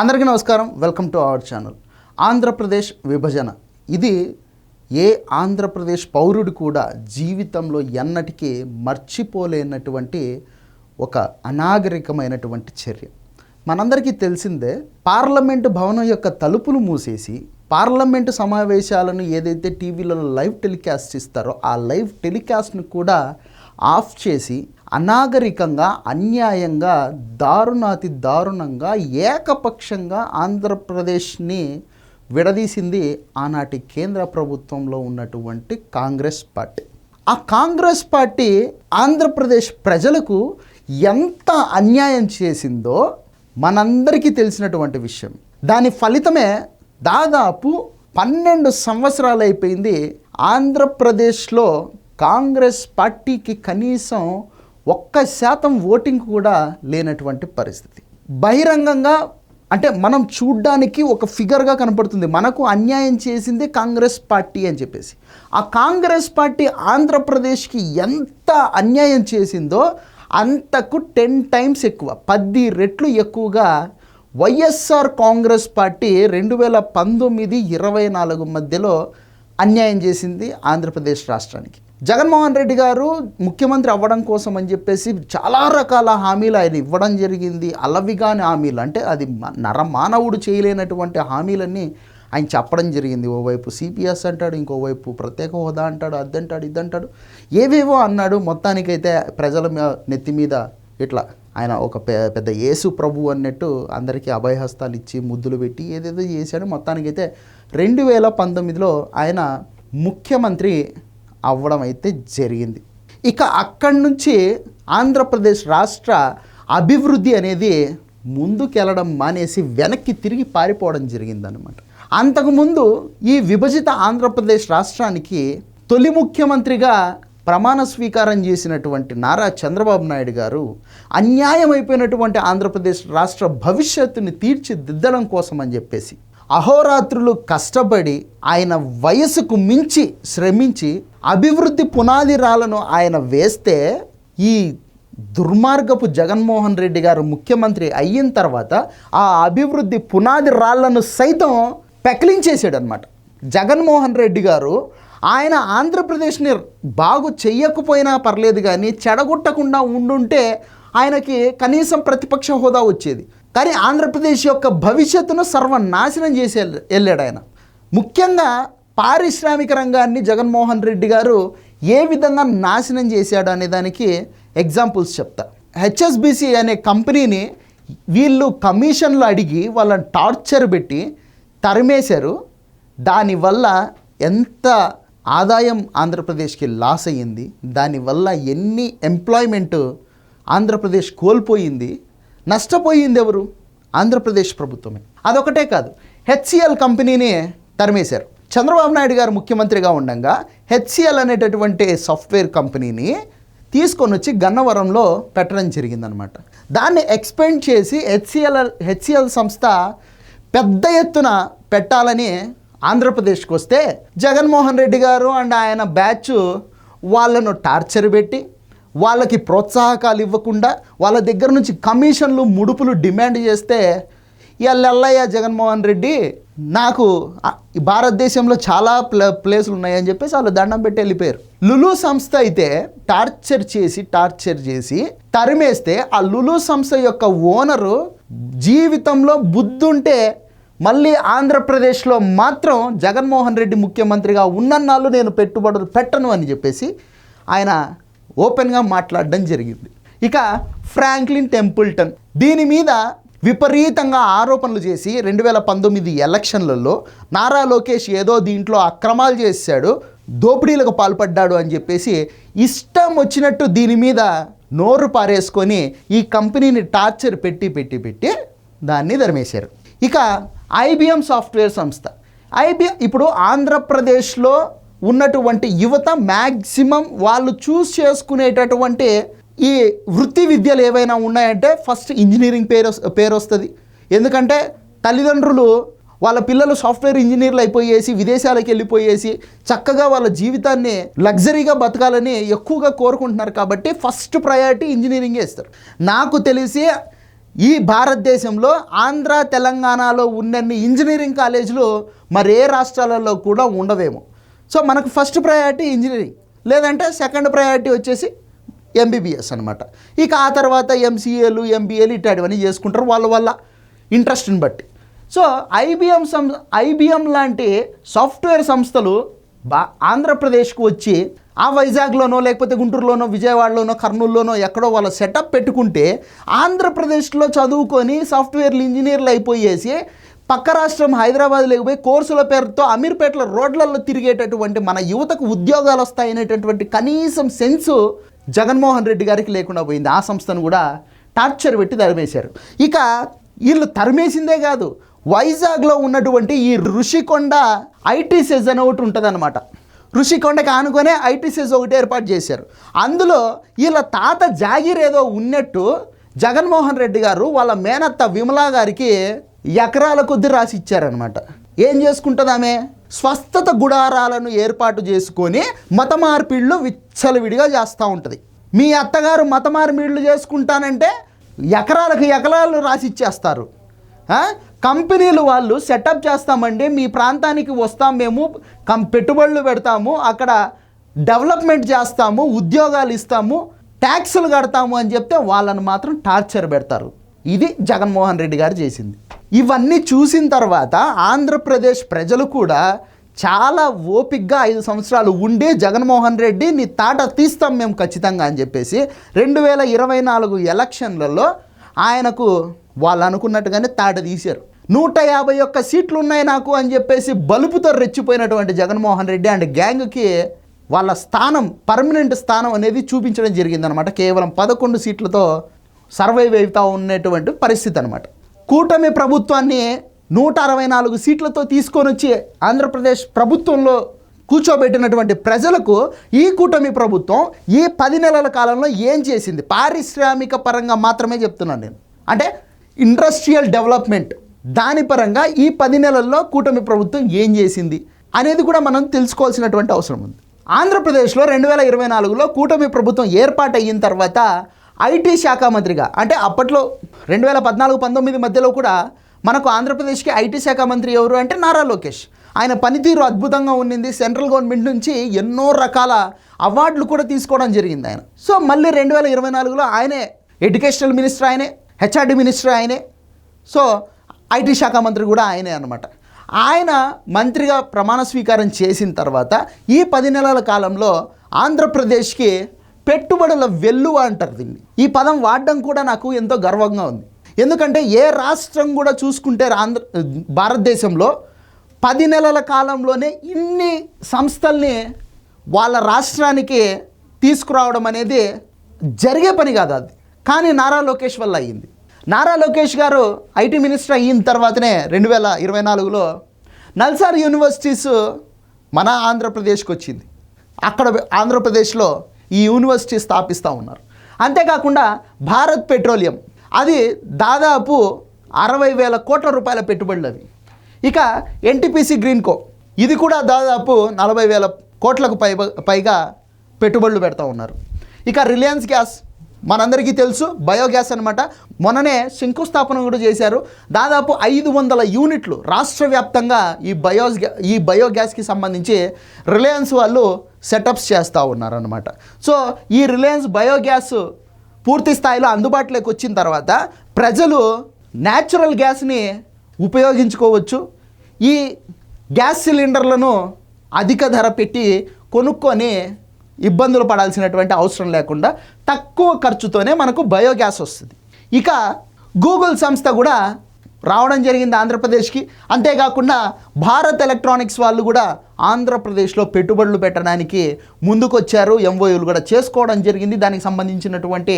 అందరికీ నమస్కారం. Welcome to our channel Andhra Pradesh విభజన. ఇది ఏ ఆంధ్రప్రదేశ్ పౌరుడు కూడా జీవితంలో ఎన్నటికీ మర్చిపోలేనటువంటి ఒక అనాగరికమైనటువంటి చర్య. మనందరికీ తెలిసిందే పార్లమెంటు భవనం యొక్క తలుపులు మూసేసి పార్లమెంటు సమావేశాలను ఏదైతే టీవీలలో లైవ్ టెలికాస్ట్ ఇస్తారో ఆ లైవ్ టెలికాస్ట్ను కూడా ఆఫ్ చేసి అనాగరికంగా అన్యాయంగా దారుణాతి దారుణంగా ఏకపక్షంగా ఆంధ్రప్రదేశ్ని విడదీసింది ఆనాటి కేంద్ర ప్రభుత్వంలో ఉన్నటువంటి కాంగ్రెస్ పార్టీ. ఆ కాంగ్రెస్ పార్టీ ఆంధ్రప్రదేశ్ ప్రజలకు ఎంత అన్యాయం చేసిందో మనందరికీ తెలిసినటువంటి విషయం. దాని ఫలితమే దాదాపు పన్నెండు సంవత్సరాలు అయిపోయింది ఆంధ్రప్రదేశ్లో కాంగ్రెస్ పార్టీకి కనీసం ఒక్క శాతం ఓటింగ్ కూడా లేనటువంటి పరిస్థితి. బహిరంగంగా అంటే మనం చూడ్డానికి ఒక ఫిగర్గా కనపడుతుంది. మనకు అన్యాయం చేసింది కాంగ్రెస్ పార్టీ అని చెప్పేసి. ఆ కాంగ్రెస్ పార్టీ ఆంధ్రప్రదేశ్కి ఎంత అన్యాయం చేసిందో అంతకు టెన్ టైమ్స్ ఎక్కువ. పది రెట్లు ఎక్కువగా వైఎస్ఆర్ కాంగ్రెస్ పార్టీ రెండు వేల పంతొమ్మిది ఇరవై నాలుగు మధ్యలో అన్యాయం చేసింది ఆంధ్రప్రదేశ్ రాష్ట్రానికి. జగన్మోహన్ రెడ్డి గారు ముఖ్యమంత్రి అవ్వడం కోసం అని చెప్పేసి చాలా రకాల హామీలు ఆయన ఇవ్వడం జరిగింది. అలవిగాని హామీలు. అంటే అది నరమానవుడు చేయలేనటువంటి హామీలన్నీ ఆయన చెప్పడం జరిగింది. ఓవైపు సిపిఎస్ అంటాడు ఇంకోవైపు ప్రత్యేక హోదా అంటాడు అద్దంటాడు ఇద్దంటాడు. ఏవేవో అన్నాడు. మొత్తానికైతే ప్రజల నెత్తి మీద ఇట్లా ఆయన ఒక పెద్ద యేసు ప్రభు అన్నట్టు అందరికీ అభయహస్తాలు ఇచ్చి ముద్దులు పెట్టి ఏదేదో చేశాడు. మొత్తానికైతే రెండు వేల పంతొమ్మిదిలో ఆయన ముఖ్యమంత్రి అవ్వడం అయితే జరిగింది. ఇక అక్కడి నుంచి ఆంధ్రప్రదేశ్ రాష్ట్ర అభివృద్ధి అనేది ముందుకెళ్ళడం మానేసి వెనక్కి తిరిగి పారిపోవడం జరిగిందనమాట అంతకుముందు ఈ విభజిత ఆంధ్రప్రదేశ్ రాష్ట్రానికి తొలి ముఖ్యమంత్రిగా ప్రమాణ స్వీకారం చేసినటువంటి నారా చంద్రబాబు నాయుడు గారు అన్యాయమైపోయినటువంటి ఆంధ్రప్రదేశ్ రాష్ట్ర భవిష్యత్తుని తీర్చిదిద్దడం కోసం అని చెప్పేసి అహోరాత్రులు కష్టపడి ఆయన వయసుకు మించి శ్రమించి అభివృద్ధి పునాది రాళ్ళను ఆయన వేస్తే ఈ దుర్మార్గపు జగన్మోహన్ రెడ్డి గారు ముఖ్యమంత్రి అయిన తర్వాత ఆ అభివృద్ధి పునాది రాళ్ళను సైతం పెకిలించేసాడు అనమాట జగన్మోహన్ రెడ్డి గారు ఆయన ఆంధ్రప్రదేశ్ని బాగు చెయ్యకపోయినా పర్లేదు కానీ చెడగొట్టకుండా ఉండుంటే ఆయనకి కనీసం ప్రతిపక్ష హోదా వచ్చేది. కానీ ఆంధ్రప్రదేశ్ యొక్క భవిష్యత్తును సర్వనాశనం చేసి వెళ్ళాడు ఆయన. ముఖ్యంగా పారిశ్రామిక రంగాన్ని జగన్మోహన్ రెడ్డి గారు ఏ విధంగా నాశనం చేశాడు అనే దానికి ఎగ్జాంపుల్స్ చెప్తా. హెచ్ఎస్బిసి అనే కంపెనీని వీళ్ళు కమిషన్లు అడిగి వాళ్ళని టార్చర్ పెట్టి తరిమేశారు. దానివల్ల ఎంత ఆదాయం ఆంధ్రప్రదేశ్కి లాస్ అయ్యింది దానివల్ల ఎన్ని ఎంప్లాయ్మెంట్ ఆంధ్రప్రదేశ్ కోల్పోయింది నష్టపోయింది ఎవరు? ఆంధ్రప్రదేశ్ ప్రభుత్వమే. అదొకటే కాదు హెచ్సిఎల్ కంపెనీని తరిమేశారు. చంద్రబాబు నాయుడు గారు ముఖ్యమంత్రిగా ఉండగా హెచ్సిఎల్ అనేటటువంటి సాఫ్ట్వేర్ కంపెనీని తీసుకొని వచ్చి గన్నవరంలో పెట్టడం జరిగిందనమాట. దాన్ని ఎక్స్పెండ్ చేసి హెచ్సిఎల్ హెచ్సిఎల్ సంస్థ పెద్ద ఎత్తున పెట్టాలని ఆంధ్రప్రదేశ్కి వస్తే జగన్మోహన్ రెడ్డి గారు అండ్ ఆయన బ్యాచ్ వాళ్ళను టార్చర్ పెట్టి వాళ్ళకి ప్రోత్సాహకాలు ఇవ్వకుండా వాళ్ళ దగ్గర నుంచి కమిషన్లు ముడుపులు డిమాండ్ చేస్తే ఎల్లయ్య జగన్మోహన్ రెడ్డి నాకు భారతదేశంలో చాలా ప్లే ప్లేసులు ఉన్నాయని చెప్పేసి వాళ్ళు దండం పెట్టి వెళ్ళిపోయారు. లులు సంస్థ అయితే టార్చర్ చేసి టార్చర్ చేసి తరిమేస్తే ఆ లులు సంస్థ యొక్క ఓనరు జీవితంలో బుద్ధుంటే మళ్ళీ ఆంధ్రప్రదేశ్లో మాత్రం జగన్మోహన్ రెడ్డి ముఖ్యమంత్రిగా ఉన్నన్నాళ్ళు నేను పెట్టుబడులు పెట్టను అని చెప్పేసి ఆయన ఓపెన్గా మాట్లాడడం జరిగింది. ఇక ఫ్రాంక్లిన్ టెంపుల్టన్. దీని మీద విపరీతంగా ఆరోపణలు చేసి రెండు వేల పంతొమ్మిది ఎలక్షన్లలో నారా లోకేష్ ఏదో దీంట్లో అక్రమాలు చేశాడు దోపిడీలకు పాల్పడ్డాడు అని చెప్పేసి ఇష్టం వచ్చినట్టు దీని మీద నోరు పారేసుకొని ఈ కంపెనీని టార్చర్ పెట్టి పెట్టి పెట్టి దాన్ని ధర్మేశారు ఇక ఐబిఎం సాఫ్ట్వేర్ సంస్థ. ఐబిఎం ఇప్పుడు ఆంధ్రప్రదేశ్లో ఉన్నటువంటి యువత మ్యాక్సిమం వాళ్ళు చూస్ చేసుకునేటటువంటి ఈ వృత్తి విద్యలు ఏవైనా ఉన్నాయంటే ఫస్ట్ ఇంజనీరింగ్ పేరు పేరు వస్తుంది. ఎందుకంటే తల్లిదండ్రులు వాళ్ళ పిల్లలు సాఫ్ట్వేర్ ఇంజనీర్లు అయిపోయేసి విదేశాలకు వెళ్ళిపోయేసి చక్కగా వాళ్ళ జీవితాన్ని లగ్జరీగా బతకాలని ఎక్కువగా కోరుకుంటున్నారు కాబట్టి ఫస్ట్ ప్రయారిటీ ఇంజనీరింగ్ ఇస్తారు. నాకు తెలిసి ఈ భారతదేశంలో ఆంధ్ర తెలంగాణలో ఉన్నన్ని ఇంజనీరింగ్ కాలేజీలు మరి ఏ రాష్ట్రాలలో కూడా ఉండవేమో. సో మనకు ఫస్ట్ ప్రయారిటీ ఇంజనీరింగ్. లేదంటే సెకండ్ ప్రయారిటీ వచ్చేసి ఎంబీబీఎస్ అనమాట ఇక ఆ తర్వాత ఎంసీఏలు ఎంబీఏలు ఇట్లాంటివన్నీ చేసుకుంటారు వాళ్ళ వల్ల ఇంట్రెస్ట్ని బట్టి. సో ఐబిఎం సం ఐబిఎం లాంటి సాఫ్ట్వేర్ సంస్థలు బా ఆంధ్రప్రదేశ్కు వచ్చి ఆ వైజాగ్లోనో లేకపోతే గుంటూరులోనో విజయవాడలోనో కర్నూలులోనో ఎక్కడో వాళ్ళ సెటప్ పెట్టుకుంటే ఆంధ్రప్రదేశ్లో చదువుకొని సాఫ్ట్వేర్లు ఇంజనీర్లు అయిపోయేసి పక్క రాష్ట్రం హైదరాబాద్ లేకపోయి కోర్సుల పేరుతో అమీర్పేటల రోడ్లలో తిరిగేటటువంటి మన యువతకు ఉద్యోగాలు వస్తాయనేటటువంటి కనీసం సెన్సు జగన్మోహన్ రెడ్డి గారికి లేకుండా పోయింది. ఆ సంస్థను కూడా టార్చర్ పెట్టి తరిమేశారు. ఇక వీళ్ళు తరిమేసిందే కాదు వైజాగ్లో ఉన్నటువంటి ఈ ఋషికొండ ఐటీ సెజ్ అని ఒకటి ఉంటుంది ఋషికొండకి ఆనుకొనే ఐటీ సెజ్ ఒకటి ఏర్పాటు చేశారు. అందులో వీళ్ళ తాత జాగీర్ ఏదో ఉన్నట్టు జగన్మోహన్ రెడ్డి గారు వాళ్ళ మేనత్త విమలా గారికి ఎకరాల కొద్ది రాసి ఇచ్చారనమాట ఏం చేసుకుంటుంది ఆమె? స్వస్థత గుడారాలను ఏర్పాటు చేసుకొని మత మార్పిళ్ళు విచ్చలవిడిగా చేస్తూ ఉంటుంది. మీ అత్తగారు మత మార్పిళ్ళు చేసుకుంటానంటే ఎకరాలకు ఎకరాలు రాసి ఇచ్చేస్తారు కంపెనీలు వాళ్ళు సెటప్ చేస్తామండి మీ ప్రాంతానికి వస్తాం మేము కం పెట్టుబడులు పెడతాము అక్కడ డెవలప్మెంట్ చేస్తాము ఉద్యోగాలు ఇస్తాము ట్యాక్సులు కడతాము అని చెప్తే వాళ్ళని మాత్రం టార్చర్ పెడతారు. ఇది జగన్మోహన్ రెడ్డి గారు చేసింది. ఇవన్నీ చూసిన తర్వాత ఆంధ్రప్రదేశ్ ప్రజలు కూడా చాలా ఓపిక్గా ఐదు సంవత్సరాలు ఉండే జగన్మోహన్ రెడ్డి నీ తాట తీస్తాం మేము ఖచ్చితంగా అని చెప్పేసి రెండు వేల ఇరవై నాలుగు ఎలక్షన్లలో ఆయనకు వాళ్ళు అనుకున్నట్టుగానే తాట తీశారు. నూట యాభై ఒక్క సీట్లు ఉన్నాయి నాకు అని చెప్పేసి బలుపుతో రెచ్చిపోయినటువంటి జగన్మోహన్ రెడ్డి అండ్ గ్యాంగ్కి వాళ్ళ స్థానం పర్మనెంట్ స్థానం అనేది చూపించడం జరిగిందనమాట కేవలం పదకొండు సీట్లతో సర్వైవ్ అవుతా ఉన్నటువంటి పరిస్థితి అనమాట కూటమి ప్రభుత్వాన్ని నూట అరవై నాలుగు సీట్లతో తీసుకొని వచ్చి ఆంధ్రప్రదేశ్ ప్రభుత్వంలో కూర్చోబెట్టినటువంటి ప్రజలకు ఈ కూటమి ప్రభుత్వం ఈ పది నెలల కాలంలో ఏం చేసింది? పారిశ్రామిక పరంగా మాత్రమే చెప్తున్నాను నేను. అంటే ఇండస్ట్రియల్ డెవలప్మెంట్ దాని పరంగా ఈ పది నెలల్లో కూటమి ప్రభుత్వం ఏం చేసింది అనేది కూడా మనం తెలుసుకోవాల్సినటువంటి అవసరం ఉంది. ఆంధ్రప్రదేశ్లో రెండు వేల ఇరవై నాలుగులో కూటమి ప్రభుత్వం ఏర్పాటు అయిన తర్వాత ఐటీ శాఖ మంత్రిగా. అంటే అప్పట్లో రెండు వేల పద్నాలుగు పంతొమ్మిది మధ్యలో కూడా మనకు ఆంధ్రప్రదేశ్కి ఐటీ శాఖ మంత్రి ఎవరు అంటే నారా లోకేష్. ఆయన పనితీరు అద్భుతంగా ఉండింది. సెంట్రల్ గవర్నమెంట్ నుంచి ఎన్నో రకాల అవార్డులు కూడా తీసుకోవడం జరిగింది ఆయన. సో మళ్ళీ రెండు వేల ఇరవై నాలుగులో ఆయనే ఎడ్యుకేషనల్ మినిస్టర్ ఆయనే హెచ్ఆర్డి మినిస్టర్ ఆయనే. సో ఐటీ శాఖ మంత్రి కూడా ఆయనే అనమాట ఆయన మంత్రిగా ప్రమాణ స్వీకారం చేసిన తర్వాత ఈ పది నెలల కాలంలో ఆంధ్రప్రదేశ్కి పెట్టుబడుల వెల్లువ అంటారు దీన్ని. ఈ పదం వాడడం కూడా నాకు ఎంతో గర్వంగా ఉంది. ఎందుకంటే ఏ రాష్ట్రం కూడా చూసుకుంటే ఆంధ్ర భారతదేశంలో పది నెలల కాలంలోనే ఇన్ని సంస్థల్ని వాళ్ళ రాష్ట్రానికి తీసుకురావడం అనేది జరిగే పని కాదు అది. కానీ నారా లోకేష్ వల్ల అయ్యింది. నారా లోకేష్ గారు ఐటీ మినిస్టర్ అయిన తర్వాతనే రెండు వేల ఇరవై నాలుగులో నల్సార్ యూనివర్సిటీస్ మన ఆంధ్రప్రదేశ్కి వచ్చింది. అక్కడ ఆంధ్రప్రదేశ్లో ఈ యూనివర్సిటీ స్థాపిస్తూ ఉన్నారు. అంతేకాకుండా భారత్ పెట్రోలియం అది దాదాపు అరవై వేల కోట్ల రూపాయల పెట్టుబడులు అవి. ఇక ఎన్టీపీసీ గ్రీన్కో ఇది కూడా దాదాపు నలభై వేల కోట్లకు పై పైగా పెట్టుబడులు పెడతా ఉన్నారు. ఇక రిలయన్స్ గ్యాస్ మనందరికీ తెలుసు బయోగ్యాస్ అనమాట మొన్ననే శంకుస్థాపన కూడా చేశారు. దాదాపు ఐదు వందల యూనిట్లు రాష్ట్ర వ్యాప్తంగా ఈ బయో ఈ బయోగ్యాస్కి సంబంధించి రిలయన్స్ వాళ్ళు సెటప్స్ చేస్తూ ఉన్నారనమాట సో ఈ రిలయన్స్ బయోగ్యాస్ పూర్తి స్థాయిలో అందుబాటులోకి వచ్చిన తర్వాత ప్రజలు న్యాచురల్ గ్యాస్ని ఉపయోగించుకోవచ్చు. ఈ గ్యాస్ సిలిండర్లను అధిక ధర పెట్టి కొనుక్కొని ఇబ్బందులు పడాల్సినటువంటి అవసరం లేకుండా తక్కువ ఖర్చుతోనే మనకు బయోగ్యాస్ వస్తుంది. ఇక గూగుల్ సంస్థ కూడా రావడం జరిగింది ఆంధ్రప్రదేశ్కి. అంతేకాకుండా భారత్ ఎలక్ట్రానిక్స్ వాళ్ళు కూడా ఆంధ్రప్రదేశ్లో పెట్టుబడులు పెట్టడానికి ముందుకొచ్చారు. ఎంఓయూలు కూడా చేసుకోవడం జరిగింది. దానికి సంబంధించినటువంటి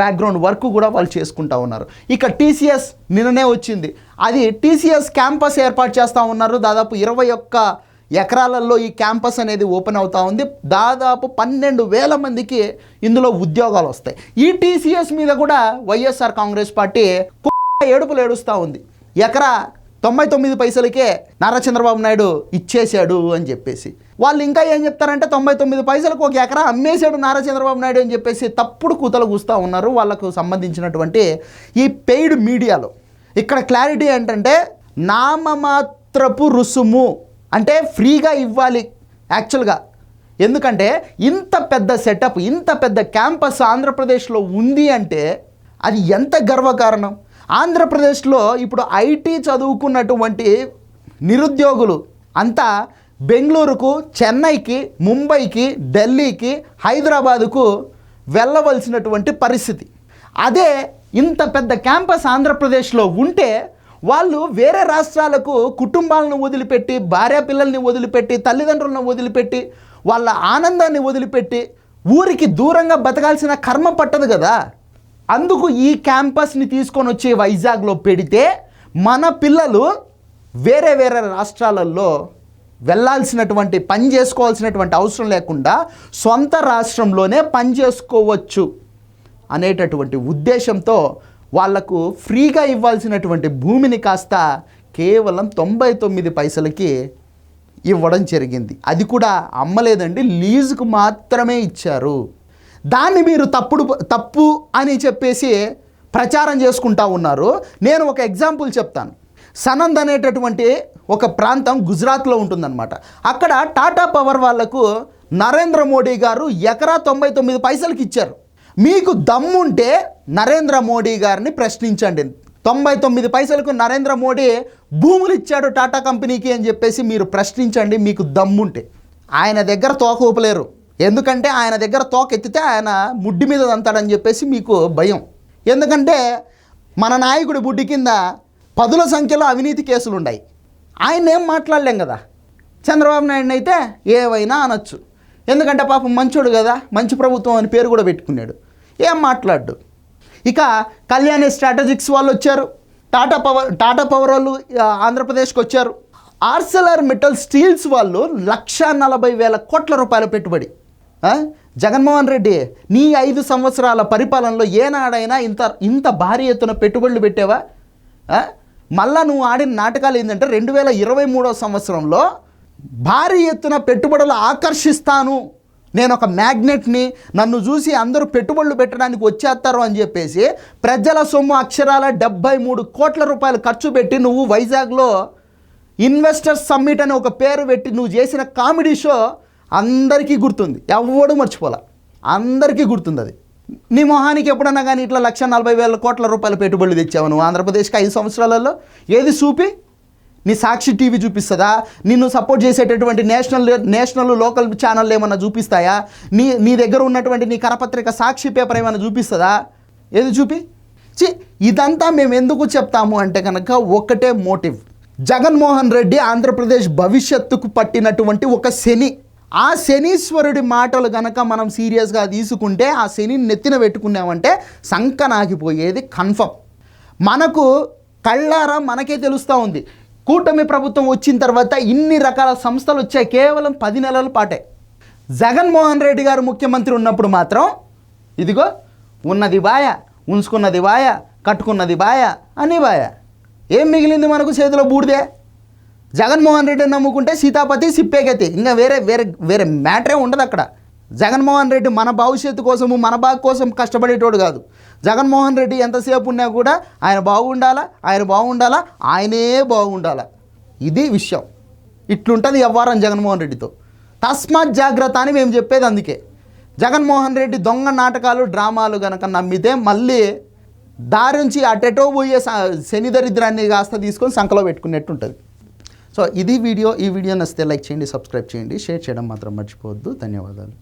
బ్యాక్గ్రౌండ్ వర్క్ కూడా వాళ్ళు చేసుకుంటా ఉన్నారు. ఇక టీసీఎస్ నిన్ననే వచ్చింది. అది టీసీఎస్ క్యాంపస్ ఏర్పాటు చేస్తూ ఉన్నారు. దాదాపు ఇరవై ఒక్క ఎకరాలలో ఈ క్యాంపస్ అనేది ఓపెన్ అవుతా ఉంది. దాదాపు పన్నెండు వేల మందికి ఇందులో ఉద్యోగాలు వస్తాయి. ఈ టీసీఎస్ మీద కూడా వైఎస్ఆర్ కాంగ్రెస్ పార్టీ ఏడుపులు ఏడుస్తూ ఉంది. ఎకరా తొంభై తొమ్మిది పైసలకే నారా చంద్రబాబు నాయుడు ఇచ్చేశాడు అని చెప్పేసి. వాళ్ళు ఇంకా ఏం చెప్తారంటే తొంభై తొమ్మిది పైసలకు ఒక ఎకరా అమ్మేశాడు నారా చంద్రబాబు నాయుడు అని చెప్పేసి తప్పుడు కూతలు కూస్తూ ఉన్నారు. వాళ్ళకు సంబంధించినటువంటి ఈ పెయిడ్ మీడియాలో. ఇక్కడ క్లారిటీ ఏంటంటే నామమాత్రపు రుసుము అంటే ఫ్రీగా ఇవ్వాలి యాక్చువల్గా ఎందుకంటే ఇంత పెద్ద సెటప్ ఇంత పెద్ద క్యాంపస్ ఆంధ్రప్రదేశ్లో ఉంది అంటే అది ఎంత గర్వకారణం? ఆంధ్రప్రదేశ్లో ఇప్పుడు ఐటీ చదువుకున్నటువంటి నిరుద్యోగులు అంతా బెంగళూరుకు చెన్నైకి ముంబైకి ఢిల్లీకి హైదరాబాదుకు వెళ్ళవలసినటువంటి పరిస్థితి. అదే ఇంత పెద్ద క్యాంపస్ ఆంధ్రప్రదేశ్లో ఉంటే వాళ్ళు వేరే రాష్ట్రాలకు కుటుంబాలను వదిలిపెట్టి భార్య పిల్లల్ని వదిలిపెట్టి తల్లిదండ్రులను వదిలిపెట్టి వాళ్ళ ఆనందాన్ని వదిలిపెట్టి ఊరికి దూరంగా బతకాల్సిన కర్మ పట్టదు కదా. అందుకు ఈ క్యాంపస్ని తీసుకొని వచ్చి వైజాగ్లో పెడితే మన పిల్లలు వేరే వేరే రాష్ట్రాలలో వెళ్ళాల్సినటువంటి పని చేసుకోవాల్సినటువంటి అవసరం లేకుండా సొంత రాష్ట్రంలోనే పని చేసుకోవచ్చు అనేటటువంటి ఉద్దేశంతో వాళ్ళకు ఫ్రీగా ఇవ్వాల్సినటువంటి భూమిని కాస్త కేవలం తొంభై తొమ్మిది పైసలకి ఇవ్వడం జరిగింది. అది కూడా అమ్మలేదండి లీజుకు మాత్రమే ఇచ్చారు. దాన్ని మీరు తప్పుడు తప్పు అని చెప్పేసి ప్రచారం చేసుకుంటా ఉన్నారు. నేను ఒక ఎగ్జాంపుల్ చెప్తాను. సనంద్ అనేటటువంటి ఒక ప్రాంతం గుజరాత్లో ఉంటుందన్నమాట. అక్కడ టాటా పవర్ వాళ్ళకు నరేంద్ర మోడీ గారు ఎకరా తొంభై తొమ్మిది పైసలకి ఇచ్చారు. మీకు దమ్ముంటే నరేంద్ర మోడీ గారిని ప్రశ్నించండి. తొంభై తొమ్మిది పైసలకు నరేంద్ర మోడీ భూములు ఇచ్చాడు టాటా కంపెనీకి అని చెప్పేసి మీరు ప్రశ్నించండి మీకు దమ్ముంటే. ఆయన దగ్గర తోక ఊపలేరు. ఎందుకంటే ఆయన దగ్గర తోక ఎత్తితే ఆయన ముడ్డి మీద దంతాడని చెప్పేసి మీకు భయం. ఎందుకంటే మన నాయకుడి బుడ్డి కింద పదుల సంఖ్యలో అవినీతి కేసులు ఉన్నాయి ఆయన ఏం మాట్లాడలేం కదా? చంద్రబాబు నాయుడు అయితే ఏవైనా అనొచ్చు. ఎందుకంటే పాపం మంచోడు కదా? మంచి ప్రభుత్వం అని పేరు కూడా పెట్టుకున్నాడు. ఏం మాట్లాడు ఇక కళ్యాణి స్ట్రాటజిక్స్ వాళ్ళు వచ్చారు టాటా పవర్ టాటా పవర్ వాళ్ళు ఆంధ్రప్రదేశ్కి వచ్చారు. ఆర్సెలర్ మెటల్ స్టీల్స్ వాళ్ళు లక్ష నలభై వేల కోట్ల రూపాయల పెట్టుబడి. జగన్మోహన్ రెడ్డి నీ ఐదు సంవత్సరాల పరిపాలనలో ఏనాడైనా ఇంత ఇంత భారీ ఎత్తున పెట్టుబడులు పెట్టావా? మళ్ళా నువ్వు ఆడిన నాటకాలు ఏంటంటే రెండు వేల ఇరవై మూడో సంవత్సరంలో భారీ ఎత్తున పెట్టుబడులు ఆకర్షిస్తాను. నేను ఒక మ్యాగ్నెట్ని నన్ను చూసి అందరూ పెట్టుబడులు పెట్టడానికి వచ్చేస్తారు అని చెప్పేసి ప్రజల సొమ్ము అక్షరాల డెబ్బై మూడు కోట్ల రూపాయలు ఖర్చు పెట్టి నువ్వు వైజాగ్లో ఇన్వెస్టర్స్ సమ్మిట్ అని ఒక పేరు పెట్టి నువ్వు చేసిన కామెడీ షో అందరికీ గుర్తుంది. ఎవడు మర్చిపోలే. అందరికీ గుర్తుంది అది నీ మొహానికి ఎప్పుడన్నా కానీ ఇట్లా లక్ష నలభై వేల కోట్ల రూపాయల పెట్టుబడులు తెచ్చావు నువ్వు ఆంధ్రప్రదేశ్కి ఐదు సంవత్సరాలలో? ఏది చూపి నీ సాక్షి టీవీ చూపిస్తుందా? నిన్ను సపోర్ట్ చేసేటటువంటి నేషనల్ నేషనల్ లోకల్ ఛానల్ ఏమన్నా చూపిస్తాయా? నీ నీ దగ్గర ఉన్నటువంటి నీ కరపత్రిక సాక్షి పేపర్ ఏమైనా చూపిస్తుందా? ఏది చూపి? చి ఇదంతా మేము ఎందుకు చెప్తాము అంటే కనుక ఒకటే మోటివ్. జగన్మోహన్ రెడ్డి ఆంధ్రప్రదేశ్ భవిష్యత్తుకు పట్టినటువంటి ఒక శని. ఆ శనీశ్వరుడి మాటలు గనక మనం సీరియస్గా తీసుకుంటే ఆ శనిని నెత్తిన పెట్టుకున్నామంటే సంకనాగిపోయేది కన్ఫర్మ్. మనకు కళ్ళారా మనకే తెలుస్తూ ఉంది. కూటమి ప్రభుత్వం వచ్చిన తర్వాత ఇన్ని రకాల సంస్థలు వచ్చాయి. కేవలం పది నెలల పాటే. జగన్మోహన్ రెడ్డి గారు ముఖ్యమంత్రి ఉన్నప్పుడు మాత్రం ఇదిగో ఉన్నది బాయ ఉంచుకున్నది బాయ కట్టుకున్నది బాయ అని బాయ. ఏం మిగిలింది మనకు చేతిలో బూడిదే? జగన్మోహన్ రెడ్డిని నమ్ముకుంటే సీతాపతి సిప్పేగతి. ఇంకా వేరే వేరే వేరే మ్యాటరే ఉండదు అక్కడ. జగన్మోహన్ రెడ్డి మన భవిష్యత్తు కోసము మన బాగు కోసం కష్టపడేటోడు కాదు. జగన్మోహన్ రెడ్డి ఎంతసేపు ఉన్నా కూడా ఆయన బాగుండాలా? ఆయన బాగుండాలా? ఆయనే బాగుండాలా? ఇది విషయం. ఇట్లుంటుంది వ్యవహారం జగన్మోహన్ రెడ్డితో. తస్మాత్ జాగ్రత్త అని మేము చెప్పేది అందుకే. జగన్మోహన్ రెడ్డి దొంగ నాటకాలు డ్రామాలు కనుక నమ్మితే మళ్ళీ దారి నుంచి అటెటో పోయే శనిదరిద్రాన్ని కాస్త తీసుకొని సంఖలో పెట్టుకున్నట్టు ఉంటుంది సో ఇది వీడియో. ఈ వీడియో నచ్చితే లైక్ చేయండి సబ్స్క్రైబ్ చేయండి. షేర్ చేయడం మాత్రం మర్చిపోవద్దు. ధన్యవాదాలు.